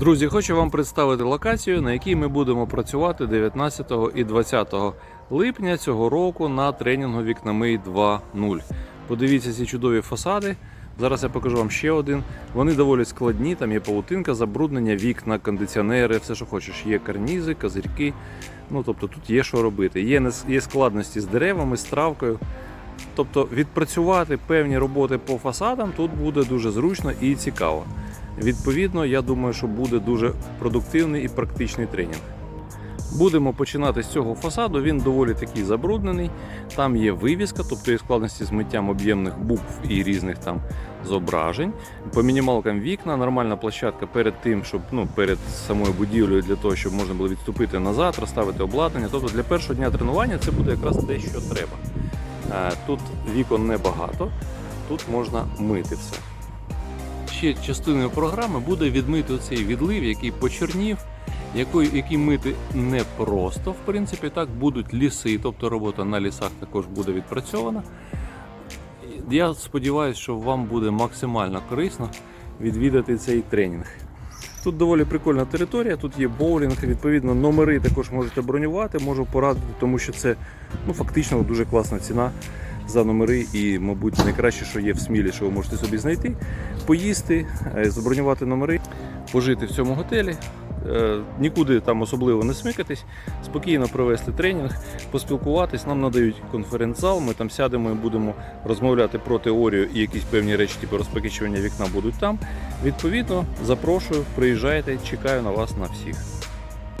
Друзі, хочу вам представити локацію, на якій ми будемо працювати 19 і 20 липня цього року на тренінгу Вікнамий 2.0. Подивіться ці чудові фасади. Зараз я покажу вам ще один. Вони доволі складні, там є павутинка, забруднення, вікна, кондиціонери, все, що хочеш. Є карнізи, козирьки. Ну, тобто тут є що робити. Є, є складності з деревами, з травкою. Тобто відпрацювати певні роботи по фасадам тут буде дуже зручно і цікаво. Відповідно, я думаю, що буде дуже продуктивний і практичний тренінг. Будемо починати з цього фасаду. Він доволі такий забруднений. Там є вивіска, тобто є складності з миттям об'ємних букв і різних там зображень. По мінімалкам вікна, нормальна площадка перед тим, щоб ну перед самою будівлею для того, щоб можна було відступити назад, розставити обладнання. Тобто для першого дня тренування це буде якраз те, що треба. Е, Тут вікон небагато, тут можна мити все. Ще частиною програми буде відмити оцей відлив, який почернів, який, який мити непросто. В принципі, так будуть ліси, тобто робота на лісах також буде відпрацьована. Я сподіваюся, що вам буде максимально корисно відвідати цей тренінг. Тут доволі прикольна територія, тут є боулінг, відповідно, номери також можете бронювати, можу порадити, тому що це ну, фактично дуже класна ціна за номери і, мабуть, найкраще, що є в смілі, що ви можете собі знайти, поїсти, е, забронювати номери, пожити в цьому готелі. е, Нікуди там особливо не смикатись, спокійно провести тренінг, поспілкуватись. Нам надають конференц-зал. Ми там сядемо і будемо розмовляти про теорію і якісь певні речі, типу розпакічування вікна будуть там. Відповідно, запрошую, приїжджайте, чекаю на вас на всіх.